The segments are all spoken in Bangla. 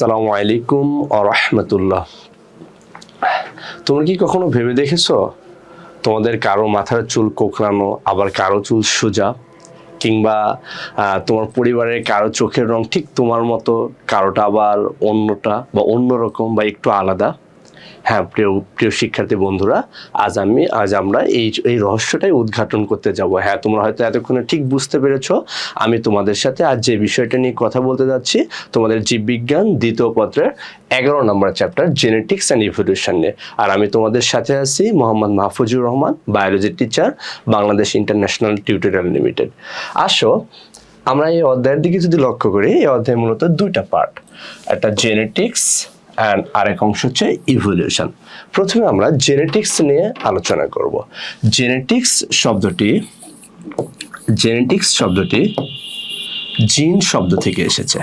আসসালামু আলাইকুম আরহামতুল্লাহ তোমরা কি কখনো ভেবে দেখেছ? তোমাদের কারও মাথার চুল কোকড়ানো, আবার কারও চুল সোজা? কিংবা তোমার পরিবারের কারও চোখের রং ঠিক তোমার মতো, কারোটা আবার অন্যটা বা অন্যরকম বা একটু আলাদা? হ্যাঁ প্রিয় প্রিয় শিক্ষার্থী বন্ধুরা, আজ আমি, আজ আমরা এই এই রহস্যটাই উদ্ঘাটন করতে যাব। হ্যাঁ তোমরা হয়তো এতক্ষণে ঠিক বুঝতে পেরেছ। আমি তোমাদের সাথে আজ যে বিষয়টা নিয়ে কথা বলতে যাচ্ছি, তোমাদের জীববিজ্ঞান দ্বিতীয় পত্রের এগারো নম্বর চ্যাপ্টার জেনেটিক্স অ্যান্ড ইভলিউশন নিয়ে। আর আমি তোমাদের সাথে আছি Mohammad Mahfuzur Rahman biology teacher Bangladesh international tutorial limited আসো, আমরা এই অধ্যায়ের দিকে যদি লক্ষ্য করি, এই অধ্যায় মূলত দুইটা পার্ট একটা জেনেটিক্স অ্যান্ড আরেক অংশ হচ্ছে ইভলিউশন প্রথমে আমরা জেনেটিক্স নিয়ে আলোচনা করব। জেনেটিক্স শব্দটি জেনেটিক্স শব্দটি জিন শব্দ থেকে এসেছে।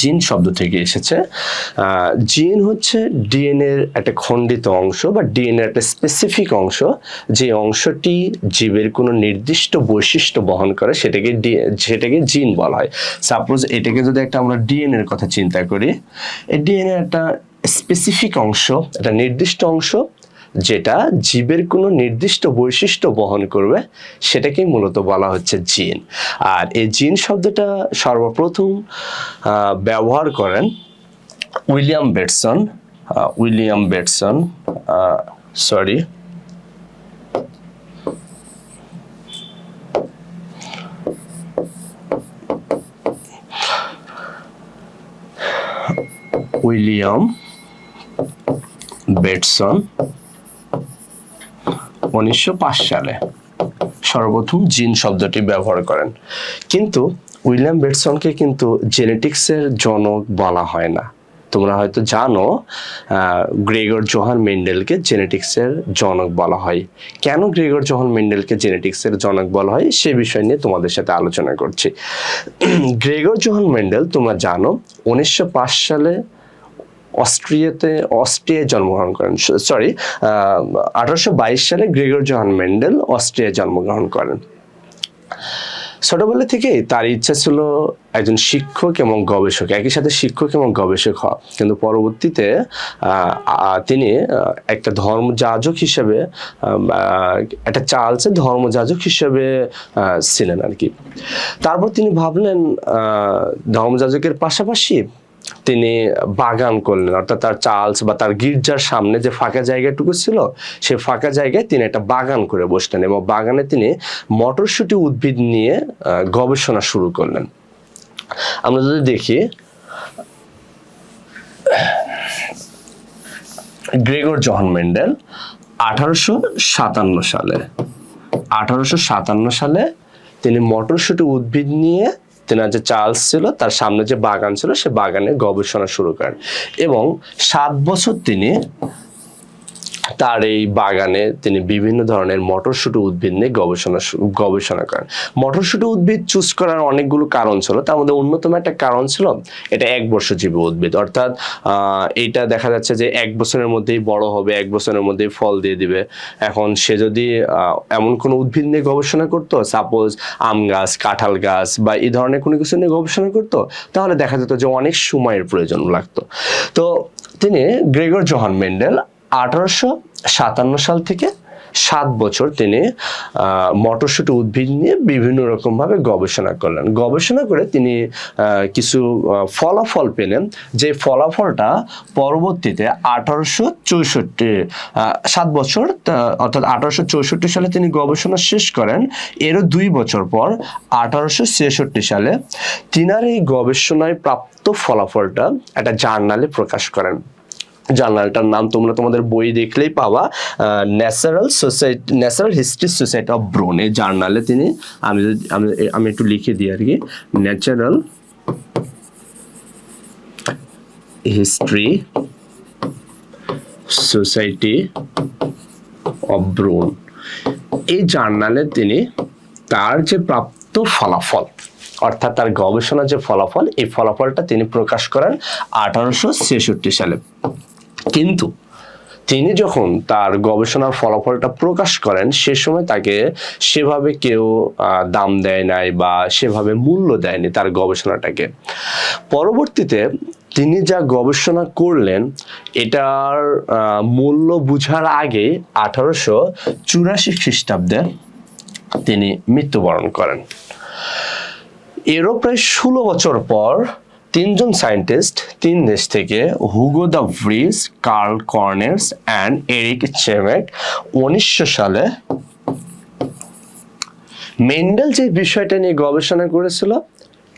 জিন শব্দ থেকে এসেছে। জিন হচ্ছে ডিএনএর একটা খণ্ডিত অংশ বা ডিএনএর একটা স্পেসিফিক অংশ। যে অংশটি জীবের কোনো নির্দিষ্ট বৈশিষ্ট্য বহন করে, সেটাকে সেটাকে জিন বলা হয়। সাপোজ এটাকে যদি একটা আমরা ডিএনএর কথা চিন্তা করি, এই ডিএনএ একটা স্পেসিফিক অংশ, একটা নির্দিষ্ট অংশ যেটা জীবের কোনো নির্দিষ্ট বৈশিষ্ট্য বহন করবে সেটাকেই মূলত বলা হচ্ছে জিন। আর এই জিন শব্দটা সর্বপ্রথম ব্যবহার করেন William Bateson William Bateson sorry. William Bateson উনিশশো পাঁচ সালে সর্বপ্রথম জিন শব্দটি ব্যবহার করেন। কিন্তু উইলিয়াম বেটসনকে কিন্তু জেনেটিক্সের জনক বলা হয় না। তোমরা হয়তো জানো গ্রেগর জোহান মেন্ডেলকে জেনেটিক্সের জনক বলা হয়। কেন গ্রেগর জোহান মেন্ডেলকে জেনেটিক্সের জনক বলা হয়, সে বিষয় নিয়ে তোমাদের সাথে আলোচনা করছি। গ্রেগর জোহান মেন্ডেল, তোমরা জানো, উনিশশো পাঁচ সালে অস্ট্রিয়াতে, অস্ট্রিয়ায় জন্মগ্রহণ করেন। সরি আঠারোশো বাইশ সালে গ্রেগর জোহান মেন্ডেল অস্ট্রিয়ায় জন্মগ্রহণ করেন। ছোটবেলা থেকেই তার ইচ্ছা ছিল একজন শিক্ষক এবং গবেষক, একই সাথে শিক্ষক এবং গবেষক হওয়া। কিন্তু পরবর্তীতে তিনি একটা ধর্মযাজক হিসেবে একটা চার্লসের ধর্মযাজক হিসেবে ছিলেন আর কি তারপর তিনি ভাবলেন ধর্মযাজকের পাশাপাশি তিনি বাগান করলেন। অর্থাৎ তার চার্লস বা তার গির্জার সামনে যে ফাঁকা জায়গাটুকু ছিল সেই ফাঁকা জায়গায় তিনি একটা বাগান করে বসলেন এবং বাগানে তিনি মটরশুঁটি উদ্ভিদ নিয়ে গবেষণা শুরু করলেন। আমরা যদি দেখি, গ্রেগর জহন মেন্ডেল আঠারোশো সাতান্ন সালে, আঠারোশো সাতান্ন সালে তিনি মটরশুঁটি উদ্ভিদ নিয়ে তেনার যে চার্লস ছিল, তার সামনে যে বাগান ছিল, সে বাগানে গবেষণা শুরু করেন। এবং সাত বছর তিনি তার এই বাগানে তিনি বিভিন্ন ধরনের মটরশুটি উদ্ভিদ নিয়ে গবেষণা গবেষণা করেন। মটরশুঁটি উদ্ভিদ চুজ করার অনেকগুলো কারণ ছিল। তার মধ্যে অন্যতম একটা কারণ ছিল, এটা এক বর্ষজীবী উদ্ভিদ। অর্থাৎ এইটা দেখা যাচ্ছে যে এক বছরের মধ্যেই বড় হবে, এক বছরের মধ্যেই ফল দিয়ে দিবে। এখন সে যদি এমন কোনো উদ্ভিদ নিয়ে গবেষণা করতো সাপোজ আম গাছ, কাঁঠাল গাছ বা এই ধরনের কোনো কিছু নিয়ে গবেষণা করতো, তাহলে দেখা যেত যে অনেক সময়ের প্রয়োজন লাগতো। তো তিনি গ্রেগর জোহান মেন্ডেল আঠারোশো সাতান্ন সাল থেকে সাত বছর তিনি মটরশুটি উদ্ভিদ নিয়ে বিভিন্ন রকমভাবে গবেষণা করলেন। গবেষণা করে তিনি কিছু ফলাফল পেলেন। যে ফলাফলটা পরবর্তীতে আঠারোশো চৌষট্টি সাত বছর অর্থাৎ আঠারোশো চৌষট্টি সালে তিনি গবেষণা শেষ করেন। এরও দুই বছর পর, আঠারোশো ছেষট্টি সালে তিনার এই গবেষণায় প্রাপ্ত ফলাফলটা একটা জার্নালে প্রকাশ করেন। জার্নালটার নাম তোমরা তোমাদের বই দেখলেই পাওয়া natural society natural history society of Brunn এই জার্নালে তিনি, আমি আমি আমি একটু লিখে দিই আর কি natural history society of Brunn এই জার্নালে তিনি তার যে প্রাপ্ত ফলাফল, অর্থাৎ তার গবেষণার যে ফলাফল, এই ফলাফলটা তিনি প্রকাশ করেন আঠারোশো ছেষট্টি সালে। কিন্তু তিনি যখন তার গবেষণার ফলাফলটা প্রকাশ করেন, সে সময় তাকে সেভাবে কেউ দাম দেয় নাই বা সেভাবে মূল্য দেয়নি তার গবেষণাটাকে। পরবর্তীতে তিনি যা গবেষণা করলেন, এটার মূল্য বুঝার আগে আঠারোশো চুরাশি খ্রিস্টাব্দে তিনি মৃত্যুবরণ করেন। এরও প্রায় ষোলো বছর পর তিনজন সায়েন্টিস্ট তিন দেশ থেকে Hugo de Vries, Carl Correns and Erich Tschermak উনিশশো সালে মেন্ডেল যে বিষয়টা নিয়ে গবেষণা করেছিল,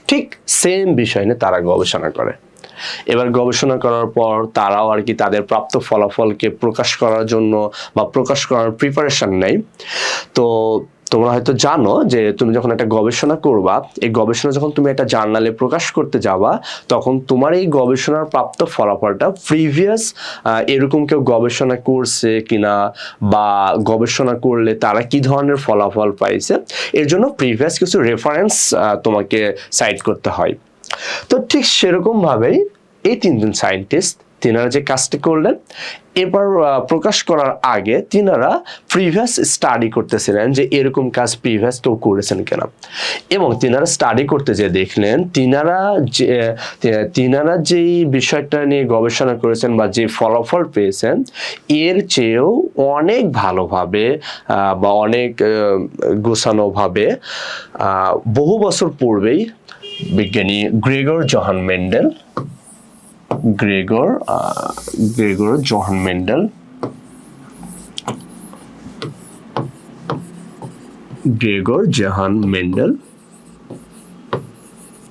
ঠিক সেম বিষয় নিয়ে তারা গবেষণা করে। এবার গবেষণা করার পর তারাও আর কি তাদের প্রাপ্ত ফলাফলকে প্রকাশ করার জন্য বা প্রকাশ করার প্রিপারেশন নেয়। তো তোমরা হয়তো জানো যে তুমি যখন একটা গবেষণা করবা, এই গবেষণা যখন তুমি একটা জার্নালে প্রকাশ করতে যাবা, তখন তোমার এই গবেষণার প্রাপ্ত ফলাফলটা প্রিভিয়াস এরকম কেউ গবেষণা করছে কিনা বা গবেষণা করলে তারা কি ধরনের ফলাফল পাইছে, এর জন্য প্রিভিয়াস কিছু রেফারেন্স তোমাকে সাইট করতে হয়। তো ঠিক সেরকমভাবেই এই তিনজন সায়েন্টিস্ট তিনারা যে কাজটি করলেন এবার প্রকাশ করার আগে তিনারা প্রিভিয়াস স্টাডি করতেছিলেন যে এরকম কাজ প্রিভিয়াস কেউ করেছেন কিনা। এবং তিনারা স্টাডি করতে যে দেখলেন, তিনারা যে তিনারা যেই বিষয়টা নিয়ে গবেষণা করেছেন বা যে ফলাফল পেয়েছেন, এর চেয়েও অনেক ভালোভাবে বা অনেক গোছানোভাবে বহু বছর পূর্বেই বিজ্ঞানী Gregor Johann Mendel Gregor Gregor Johann Mendel Gregor Johann Mendel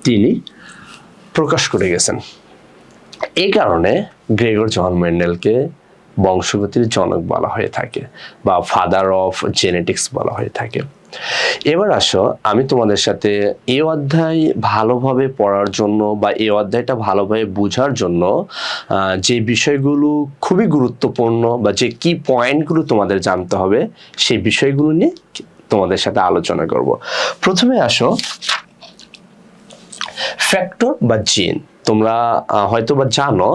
তিনি প্রকাশ করে গেছেন। এই কারণে গ্রেগর জোহান মেন্ডেলকে বংশগতির জনক বলা হয়ে থাকে বা ফাদার অফ জেনেটিক্স বলা হয়ে থাকে। এবার আসো, আমি তোমাদের সাথে এই অধ্যায় ভালোভাবে পড়ার জন্য বা এই অধ্যায়টা ভালোভাবে বোঝার জন্য যে বিষয়গুলো খুবই গুরুত্বপূর্ণ বা যে কি পয়েন্টগুলো তোমাদের জানতে হবে, সেই বিষয়গুলো নিয়ে তোমাদের সাথে আলোচনা করব। প্রথমে আসো ফ্যাক্টর বা জিন তোমরা হয়তো বা জানো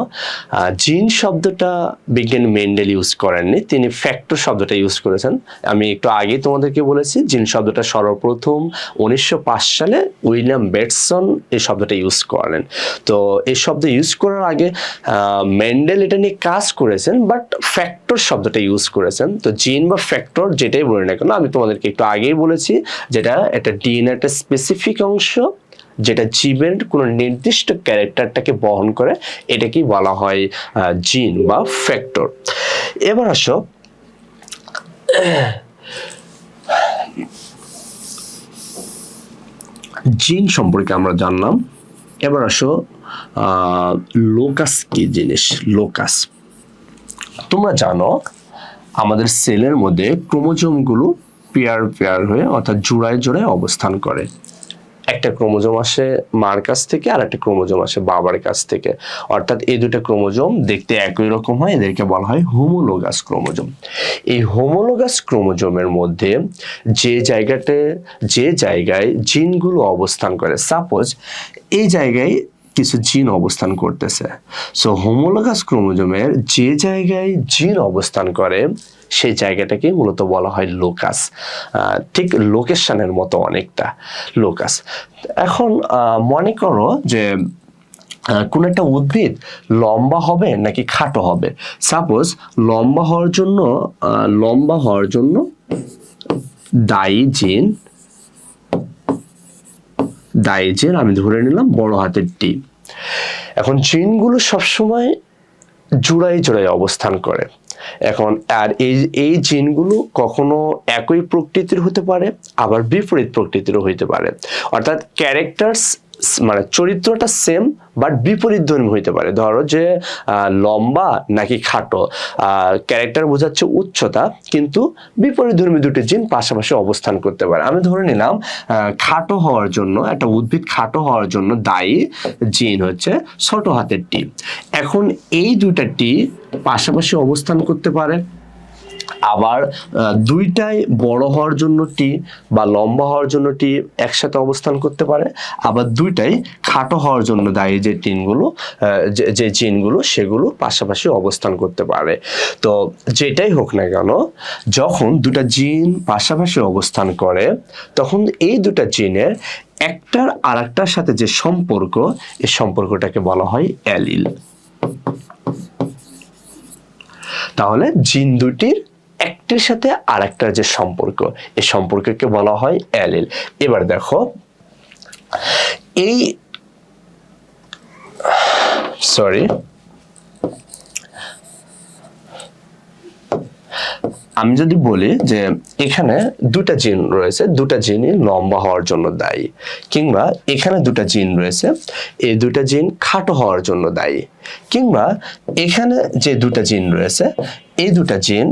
জিন শব্দটা বিজ্ঞানী মেন্ডেল ইউজ করেননি। তিনি ফ্যাক্টর শব্দটা ইউজ করেছেন। আমি একটু আগেই তোমাদেরকে বলেছি, জিন শব্দটা সর্বপ্রথম উনিশশো পাঁচ সালে উইলিয়াম বেটসন এই শব্দটা ইউজ করেন। তো এই শব্দ ইউজ করার আগে মেন্ডেল এটা নিয়ে কাজ করেছেন, বাট ফ্যাক্টর শব্দটা ইউজ করেছেন। তো জিন বা ফ্যাক্টর যেটাই বলি না কেন, আমি তোমাদেরকে একটু আগেই বলেছি, যেটা একটা ডিএনএ একটা স্পেসিফিক অংশ যেটা জীবের কোনো নির্দিষ্ট ক্যারেক্টারটাকে বহন করে, এটাকেই বলা হয় জিন বা ফ্যাক্টর। এবার আসো। জিন সম্পর্কে আমরা জানলাম। এবার আসো লোকাস কি জিনিস? লোকাস। তোমরা জানো, আমাদের সেলের মধ্যে ক্রোমোজোমগুলো পেয়ার পেয়ার হয়ে, অর্থাৎ জোড়ায় জোড়ায় অবস্থান করে। একটা ক্রোমোজোম আসে মার কাছ থেকে, আর একটা ক্রোমোজোম আসে বাবার কাছ থেকে। অর্থাৎ এই দুটো ক্রোমোজোম দেখতে একই রকম হয়, এদেরকে বলা হয় হোমোলোগাস ক্রোমোজোম। এই হোমোলোগাস ক্রোমোজোমের মধ্যে যে জায়গাতে, যে জায়গায় জিনগুলো অবস্থান করে সাপোজ এই জায়গায় কিছু জিন অবস্থান করতেছে। সো হোমোলোগাস ক্রোমোজোমের যে জায়গায় জিন অবস্থান করে, সেই জায়গাটাকে মূলত বলা হয় লোকাস ঠিক লোকেশনের মতো অনেকটা লোকাস এখন মনে করো যে কোন একটা উদ্ভিদ লম্বা হবে নাকি খাটো হবে? সাপোজ লম্বা হওয়ার জন্য লম্বা হওয়ার জন্য ডাই জিন ডাইজেন আমি ধরে নিলাম বড় হাতের টি এখন চেনগুলো সবসময় জোড়ায় জোড়ায় অবস্থান করে। এখন আর এই এই জিনগুলো কখনো একই প্রকৃতির হতে পারে, আবার বিপরীত প্রকৃতিরও হইতে পারে। অর্থাৎ ক্যারেক্টার্স মানে চরিত্রটা সেম বাট বিপরীত ধর্মী হইতে পারে। ধরো যে লম্বা নাকি খাটো ক্যারেক্টার বোঝাচ্ছে উচ্চতা, কিন্তু বিপরীত ধর্মী দুটি জিন পাশাপাশি অবস্থান করতে পারে। আমি ধরে নিলাম খাটো হওয়ার জন্য, একটা উদ্ভিদ খাটো হওয়ার জন্য দায়ী জিন হচ্ছে ছোট হাতের টি এখন এই দুইটা টি পাশাপাশি অবস্থান করতে পারে। আবার দুইটাই বড় হওয়ার জন্য টি বা লম্বা হওয়ার জন্য টি একসাথে অবস্থান করতে পারে। আবার দুইটাই খাটো হওয়ার জন্য দায়ী যে টিনগুলো যে- জিনগুলো, সেগুলো পাশাপাশি অবস্থান করতে পারে। তো যেটাই হোক না কেন, যখন দুটা জিন পাশাপাশি অবস্থান করে, তখন এই দুটা জিনের একটার আরেকটার সাথে যে সম্পর্ক এই সম্পর্কটাকে বলা হয় অ্যালিল। তাহলে জিন দুটির একটির সাথে আরেকটার যে সম্পর্ক, এই সম্পর্ককে বলা হয় অ্যালিল। এবার দেখো, এই সরি, আমি যদি বলি যে এখানে দুটা জিন রয়েছে, দুটা জিনই লম্বা হওয়ার জন্য দায়ী, কিংবা এখানে দুটা জিন রয়েছে, এই দুটা জিন খাটো হওয়ার জন্য দায়ী, কিংবা এখানে যে দুটা জিন রয়েছে এই দুটা জিন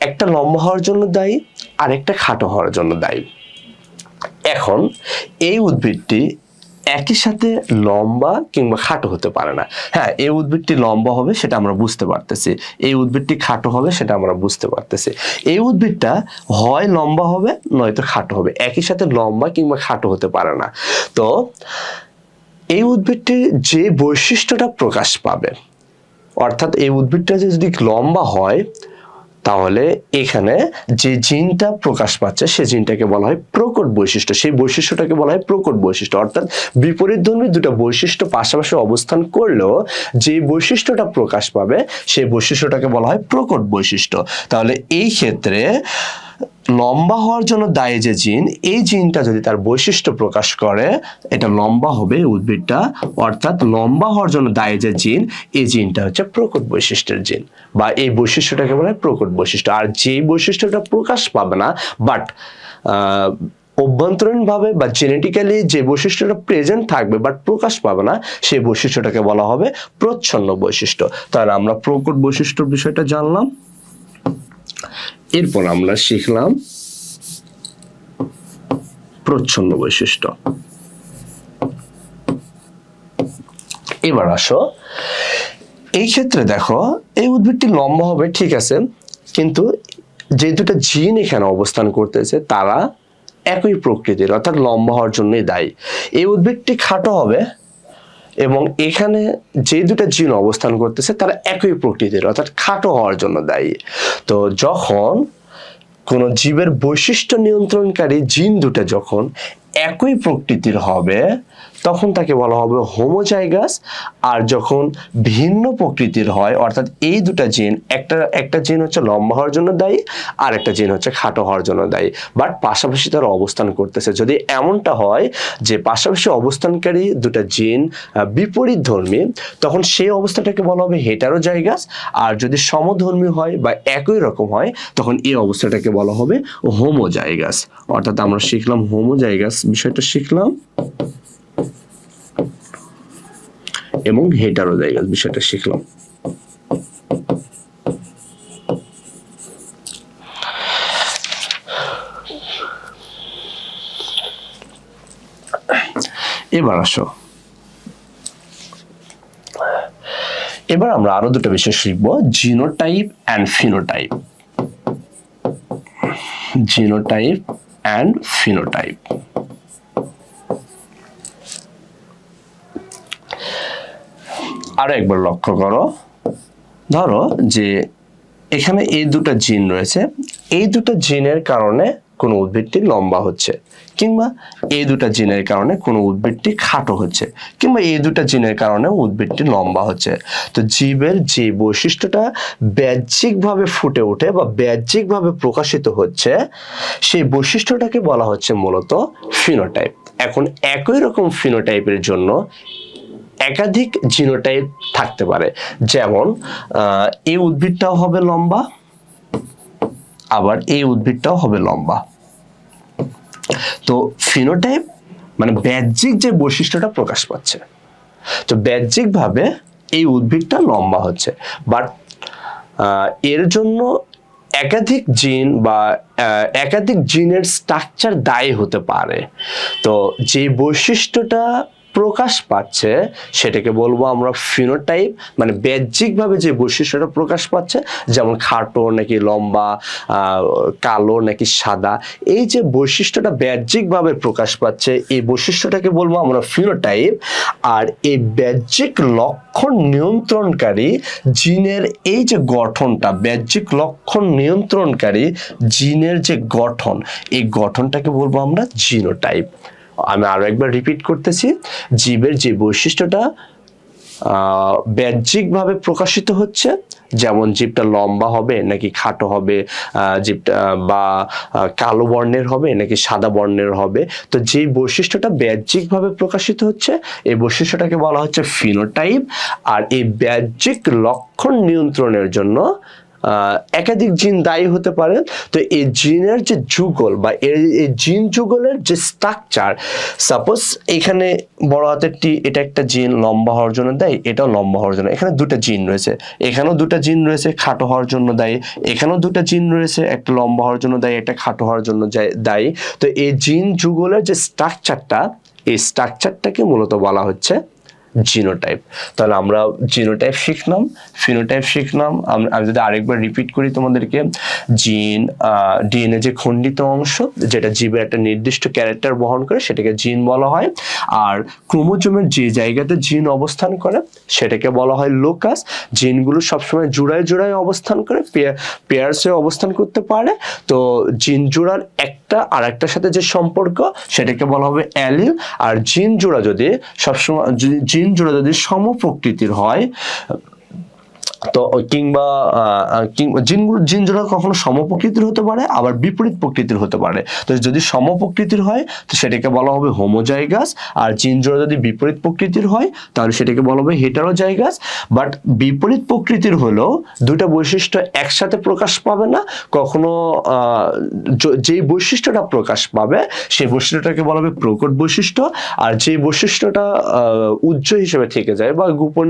একটা লম্বা হওয়ার জন্য দায়ী আর একটা খাটো হওয়ার জন্য দায়ী। এখন এই উদ্ভিদটি একই সাথে লম্বা কিংবা খাটো হতে পারে না। হ্যাঁ এই উদ্ভিদটি লম্বা হবে সেটা আমরা বুঝতে পারতেছি। এই উদ্ভিদটি খাটো হবে সেটা আমরা বুঝতে পারতেছি। এই উদ্ভিদটা হয় লম্বা হবে, নয়তো খাটো হবে। একই সাথে লম্বা কিংবা খাটো হতে পারে না। তো এই উদ্ভিদটির যে বৈশিষ্ট্যটা প্রকাশ পাবে অর্থাৎ এই উদ্ভিদটা যদি লম্বা হয়, তাহলে এখানে যে জিনটা প্রকাশ পাচ্ছে, সে জিনটাকে বলা হয় প্রকট বৈশিষ্ট্য। সেই বৈশিষ্ট্যটাকে বলা হয় প্রকট বৈশিষ্ট্য। অর্থাৎ বিপরীত ধর্মী দুটো বৈশিষ্ট্য পাশাপাশি অবস্থান করলেও যে বৈশিষ্ট্যটা প্রকাশ পাবে, সেই বৈশিষ্ট্যটাকে বলা হয় প্রকট বৈশিষ্ট্য। তাহলে এই ক্ষেত্রে লম্বা হওয়ার জন্য দায়ী যে জিন, এই জিনটা যদি তার বৈশিষ্ট্য প্রকাশ করে, এটা লম্বা হবে উদ্ভিদটা, অর্থাৎ লম্বা হওয়ার জন্য দায়ী যে জিন, এই জিনটা হচ্ছে প্রকট বৈশিষ্ট্যের জিন বা এই বৈশিষ্ট্যটাকে বলা হয় প্রকট বৈশিষ্ট্য। আর যেই বৈশিষ্ট্যটা প্রকাশ পাবে না বাট অভ্যন্তরীণভাবে বা জেনেটিক্যালি যে বৈশিষ্ট্যটা প্রেজেন্ট থাকবে বাট প্রকাশ পাবে না, সেই বৈশিষ্ট্যটাকে বলা হবে প্রচ্ছন্ন বৈশিষ্ট্য। তাহলে আমরা প্রকট বৈশিষ্ট্যর বিষয়টা জানলাম। এরপর আমরা শিখলাম প্রচ্ছন্ন বৈশিষ্ট্য। এবার আসো। এই ক্ষেত্রে দেখো, এই উদ্ভিদটি লম্বা হবে, ঠিক আছে, কিন্তু যে দুটো জিন এখানে অবস্থান করতেছে, তারা একই প্রকৃতির, অর্থাৎ লম্বা হওয়ার জন্যই দায়ী। এই উদ্ভিদটি খাটো হবে এবং এখানে যে দুটা জিন অবস্থান করতেছে, তারা একই প্রকৃতির, অর্থাৎ খাটো হওয়ার জন্য দায়ী। তো যখন কোনো জীবের বৈশিষ্ট্য নিয়ন্ত্রণকারী জিন দুটো যখন একই প্রকৃতির হবে তখন তাকে বলা হবে হোমোজাইগাস। আর যখন ভিন্ন প্রকৃতির হয়, অর্থাৎ এই দুটো জিন একটা একটা জিন হচ্ছে লম্বা হওয়ার জন্য দায়ী, আর একটা জিন হচ্ছে খাটো হওয়ার জন্য দায়ী। বাট পাশাপাশি তারা অবস্থান করতেছে। যদি এমনটা হয় যে পাশাপাশি অবস্থানকারী দুটো জিন বিপরীত ধর্মী তখন সেই অবস্থাটাকে বলা হবে হেটারো জায়গাস আর যদি সমধর্মী হয় বা একই রকম হয়, তখন এই অবস্থাটাকে বলা হবে হোমোজাইগাস। অর্থাৎ আমরা শিখলাম হোমোজাইগাস। বিষয়টা শিখলাম। এবং হেটারও হেটারোজাইগাস বিষয়টা শিখলাম। এবার আসো। এবার আমরা আরও দুটো বিষয় শিখব, genotype and phenotype. Genotype and phenotype. আরও একবার লক্ষ্য করো। ধরো যে এখানে এই দুটো জিন রয়েছে। এই দুটো জিনের কারণে কোনো উদ্ভিদটি লম্বা হচ্ছে কিংবা এই দুটো জিনের কারণে কোনো উদ্ভিদটি খাটো হচ্ছে কিংবা এই দুটো জিনের কারণে উদ্ভিদটি লম্বা হচ্ছে। তো জীবের যে বৈশিষ্ট্যটা বাহ্যিকভাবে ফুটে ওঠে বা বাহ্যিকভাবে প্রকাশিত হচ্ছে, সেই বৈশিষ্ট্যটাকে বলা হচ্ছে মূলত ফিনোটাইপ। এখন একই রকম ফিনোটাইপের জন্য একাধিক জিনোটাইপ থাকতে পারে। যেমন এই উদ্ভিদটাও হবে লম্বা, আবার এই উদ্ভিদটাও হবে লম্বা। তো ফিনোটাইপ মানে ব্যাহ্যিক যে বৈশিষ্ট্যটা প্রকাশ পাচ্ছে, তো বাহ্যিকভাবে এই উদ্ভিদটা লম্বা হচ্ছে। বাট এর জন্য একাধিক জিন বা একাধিক জিনের স্ট্রাকচার দায়ী হতে পারে। তো যে বৈশিষ্ট্যটা প্রকাশ পাচ্ছে, সেটাকে বলব আমরা ফিনোটাইপ মানে বাহ্যিকভাবে যে বৈশিষ্ট্যটা প্রকাশ পাচ্ছে, যেমন খাটো নাকি লম্বা কালো নাকি সাদা, এই যে বৈশিষ্ট্যটা বাহ্যিকভাবে প্রকাশ পাচ্ছে, এই বৈশিষ্ট্যটাকে বলব আমরা ফিনোটাইপ আর এই বাহ্যিক লক্ষণ নিয়ন্ত্রণকারী জিনের এই যে গঠনটা বাহ্যিক লক্ষণ নিয়ন্ত্রণকারী জিনের যে গঠন, এই গঠনটাকে বলব আমরা জিনোটাইপ আমি আরও একবার রিপিট করতেছি, জীবের যে বৈশিষ্ট্যটা বাহ্যিকভাবে প্রকাশিত হচ্ছে, যেমন জীবটা লম্বা হবে নাকি খাটো হবে জীবটা, বা কালো বর্ণের হবে নাকি সাদা বর্ণের হবে, তো যেই বৈশিষ্ট্যটা বাহ্যিকভাবে প্রকাশিত হচ্ছে, এই বৈশিষ্ট্যটাকে বলা হচ্ছে ফিনোটাইপ আর এই বাহ্যিক লক্ষণ নিয়ন্ত্রণের জন্য একাধিক জিন দায়ী হতে পারে। তো এই জিনের যে যুগল বা এই জিন যুগলের যে স্ট্রাকচার সাপোজ এখানে বড় হাতের টি, এটা একটা জিন, লম্বা হওয়ার জন্য দেয়, এটাও লম্বা হওয়ার জন্য। এখানে দুটো জিন রয়েছে। এখানেও দুটো জিন রয়েছে, খাটো হওয়ার জন্য দায়ী। এখানেও দুটো জিন রয়েছে, একটা লম্বা হওয়ার জন্য দায়ী, একটা খাটো হওয়ার জন্য দায়ী। তো এই জিন যুগলের যে স্ট্রাকচারটা এই স্ট্রাকচারটাকে মূলত বলা হচ্ছে জিনোটাইপ তাহলে আমরা জিনোটাইপ শিখলাম ফিনোটাইপ শিখলাম। আমি যদি আরেকবার রিপিট করি তোমাদেরকে জিন ডিএনএ যে খণ্ডিত অংশ, যেটা জীবের একটা নির্দিষ্ট ক্যারেক্টার বহন করে, সেটাকে জিন বলা হয়। আর ক্রোমোজোমের যে জায়গাতে জিন অবস্থান করে, সেটাকে বলা হয় লোকাস জিনগুলো সবসময় জোড়ায় জোড়ায় অবস্থান করে পেয়ার্সে অবস্থান করতে পারে। তো জিন জোড়ার একটা আর একটার সাথে যে সম্পর্ক, সেটাকে বলা হবে অ্যালিল আর জিন জোড়া যদি সবসময় জিন জোড়া যদি সম প্রকৃতির হয়। তো কিংবা জিনগুলো জিন জোড়া কখনো সমপ্রকৃতির হতে পারে, আবার বিপরীত প্রকৃতির হতে পারে। তো যদি সমপ্রকৃতির হয়, তো সেটাকে বলা হবে হোমোজাইগাস, আর জিন জোড়া যদি বিপরীত প্রকৃতির হয়, তাহলে সেটাকে বলা হবে হেটারোজাইগাস। বাট বিপরীত প্রকৃতির হলেও দুটা বৈশিষ্ট্য একসাথে প্রকাশ পাবে না, কখনো যেই বৈশিষ্ট্যটা প্রকাশ পাবে, সেই বৈশিষ্ট্যটাকে বলা হবে প্রকট বৈশিষ্ট্য, আর যে বৈশিষ্ট্যটা উজ্জ্ব হিসেবে থেকে যায় বা গোপন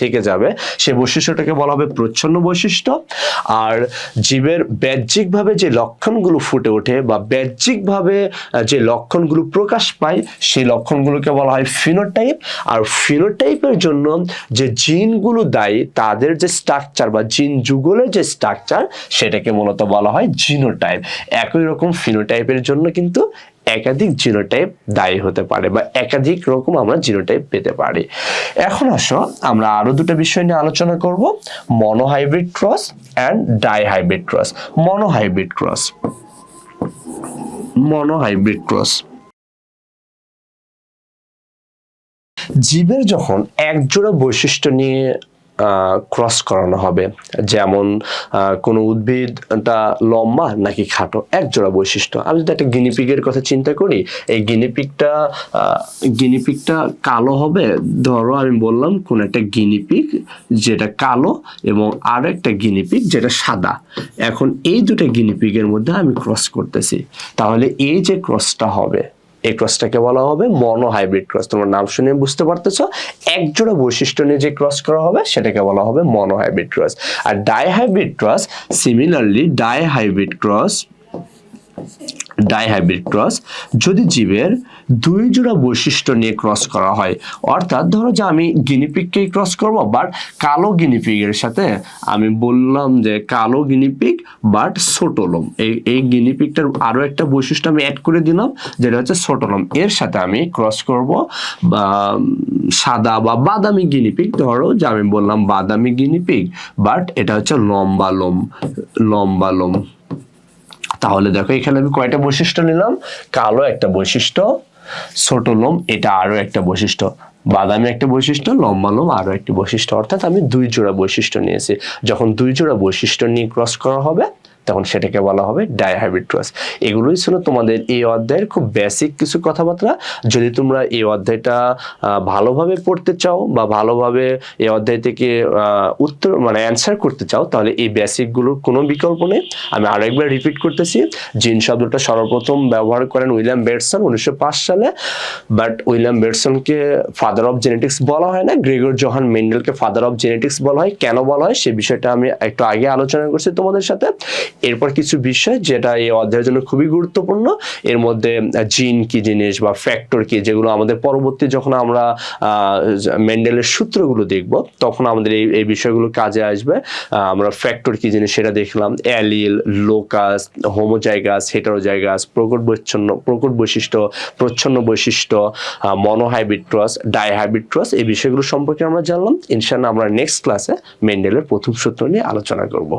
থেকে যাবে, সেই বৈশিষ্ট্যটাকে বলা হবে প্রচ্ছন্ন বৈশিষ্ট্য। আর জীবের বাহ্যিকভাবে যে লক্ষণগুলো ফুটে ওঠে বা বাহ্যিকভাবে যে লক্ষণগুলো প্রকাশ পায়, সেই লক্ষণগুলোকে বলা হয় ফিনোটাইপ। আর ফিনোটাইপের জন্য যে জিনগুলো দায়ী, তাদের যে স্ট্রাকচার বা জিন যুগলের যে স্ট্রাকচার, সেটাকে মূলত বলা হয় জিনোটাইপ। একই রকম ফিনোটাইপের জন্য কিন্তু একাধিক জিনোটাইপ দায়ী হতে পারে বা একাধিক রকম আমরা জিনোটাইপ পেতে পারি। এখন আসো, আমরা আরও দুটো বিষয় নিয়ে আলোচনা করব monohybrid cross and dihybrid cross monohybrid cross monohybrid cross জীবের যখন একজোড়া বৈশিষ্ট্য নিয়ে ক্রস করানো হবে। যেমন কোনো উদ্ভিদটা লম্বা নাকি খাটো, এক জোড়া বৈশিষ্ট্য। আমি যদি একটা গিনিপিগের কথা চিন্তা করি, এই গিনিপিগটা গিনিপিগটা কালো হবে। ধরো, আমি বললাম, কোন একটা গিনিপিগ যেটা কালো এবং আর একটা গিনিপিগ যেটা সাদা। এখন এই দুটো গিনিপিগের মধ্যে আমি ক্রস করতেছি। তাহলে এই যে ক্রসটা হবে এই ক্রসটাকে বলা হবে মনো হাইব্রিড ক্রস। তোমার নাম শুনে বুঝতে পারতেছো? একজোড়া বৈশিষ্ট্য নিয়ে যে ক্রস করা হবে, সেটাকে বলা হবে মনো হাইব্রিড ক্রস। আর dihybrid cross, similarly dihybrid cross dihybrid cross যদি জীবের দুই জোড়া বৈশিষ্ট্য নিয়ে ক্রস করা হয়, অর্থাৎ ধরো যে আমি গিনিপিগকেই ক্রস করব বাট কালো গিনিপিগের সাথে আমি বললাম যে কালো গিনিপিগ বাট ছোটলম এই এই গিনিপিগটার আরও একটা বৈশিষ্ট্য আমি অ্যাড করে দিলাম, যেটা হচ্ছে ছোটলম এর সাথে আমি ক্রস করব, বা সাদা বা বাদামি গিনিপিগ ধরো যে আমি বললাম বাদামি গিনিপিগ বাট এটা হচ্ছে লম্বা লোম লম্বা লোম। তাহলে দেখো এখানে আমি কয়টা বৈশিষ্ট্য নিলাম? কালো একটা বৈশিষ্ট্য, ছোট লোম, এটা আরও একটা বৈশিষ্ট্য। বাদামি একটা বৈশিষ্ট্য, লম্বা লোম আরও একটি বৈশিষ্ট্য। অর্থাৎ আমি দুই জোড়া বৈশিষ্ট্য নিয়েছি। যখন দুই জোড়া বৈশিষ্ট্য নিয়ে ক্রস করা হবে তখন সেটাকে বলা হবে ডাইহাইব্রিড ক্রস এগুলোই ছিল তোমাদের এই অধ্যায়ের খুব বেসিক কিছু কথাবার্তা। যদি তোমরা এই অধ্যায়টা ভালোভাবে পড়তে চাও বা ভালোভাবে এই অধ্যায় থেকে উত্তর মানে অ্যান্সার করতে চাও, তাহলে এই বেসিকগুলোর কোনো বিকল্প নেই। আমি আরও একবার রিপিট করতেছি। জিন শব্দটা সর্বপ্রথম ব্যবহার করেন উইলিয়াম বেটসন উনিশশো পাঁচ সালে। বাট উইলিয়াম বেটসনকে ফাদার অফ জেনেটিক্স বলা হয় না, গ্রেগর জোহান মেন্ডেলকে ফাদার অফ জেনেটিক্স বলা হয়। কেন বলা হয়? সে বিষয়টা আমি একটু আগে আলোচনা করছি তোমাদের সাথে। এরপর কিছু বিষয় যেটা এই অধ্যায়ের জন্য খুবই গুরুত্বপূর্ণ। এর মধ্যে জিন কি জিনিস বা ফ্যাক্টর কি যেগুলো আমাদের পরবর্তী যখন আমরা মেন্ডেলের সূত্রগুলো দেখব, তখন আমাদের এই এই বিষয়গুলো কাজে আসবে। আমরা ফ্যাক্টর কি জিনিস সেটা দেখলাম অ্যালিল লোকাস হোমোজাইগাস হেটারোজাইগাস প্রকট বৈচ্ছন্ন, প্রকট বৈশিষ্ট্য, প্রচ্ছন্ন বৈশিষ্ট্য মনোহাইব্রিড্রস ডাইহাইব্রিড্রস এই বিষয়গুলো সম্পর্কে আমরা জানলাম। ইনশাআল্লাহ আমরা নেক্সট ক্লাসে মেন্ডেলের প্রথম সূত্র নিয়ে আলোচনা করব।